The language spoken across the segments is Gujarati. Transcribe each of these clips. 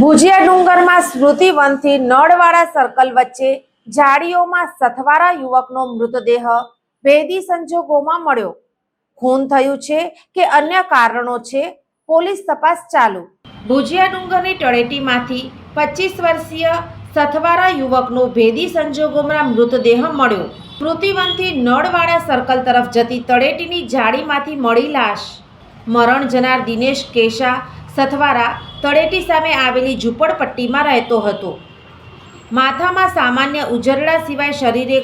Bhujia ડુંગરમાં સ્મૃતિવનથી નળવાડા સર્કલ વચ્ચે ઝાડીઓમાં સથવારા યુવકનો મૃતદેહ ભેદી સંજોગોમાં મળ્યો. ખૂન થયું છે કે અન્ય કારણો છે, પોલીસ તપાસ ચાલુ. ભુજિયા ડુંગરની તળેટીમાંથી પચીસ વર્ષીય સથવારા યુવકનો ભેદી સંજોગોમાં મૃતદેહ મળ્યો. સ્મૃતિવનથી નળવાડા સર્કલ તરફ જતી તળેટીની જાળીમાંથી મળી લાશ. મરણ જનાર દિનેશ કેશા સથવારા તળેટી સામે આવેલી ઝૂંપડપટ્ટીમાં રહેતો હતો. માથામાં સામાન્ય ઉજરડા સિવાય શરીરે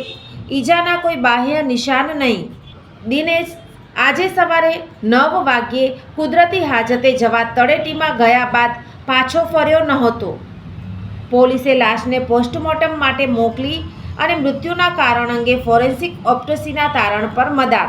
ઈજાના કોઈ બાહ્ય નિશાન નહીં. દિનેશ આજે સવારે નવ વાગ્યે કુદરતી હાજતે જવા તળેટીમાં ગયા બાદ પાછો ફર્યો નહોતો. પોલીસે લાશને પોસ્ટમોર્ટમ માટે મોકલી અને મૃત્યુના કારણ અંગે ફોરેન્સિક ઓપ્ટોસીના તારણ પર મદાર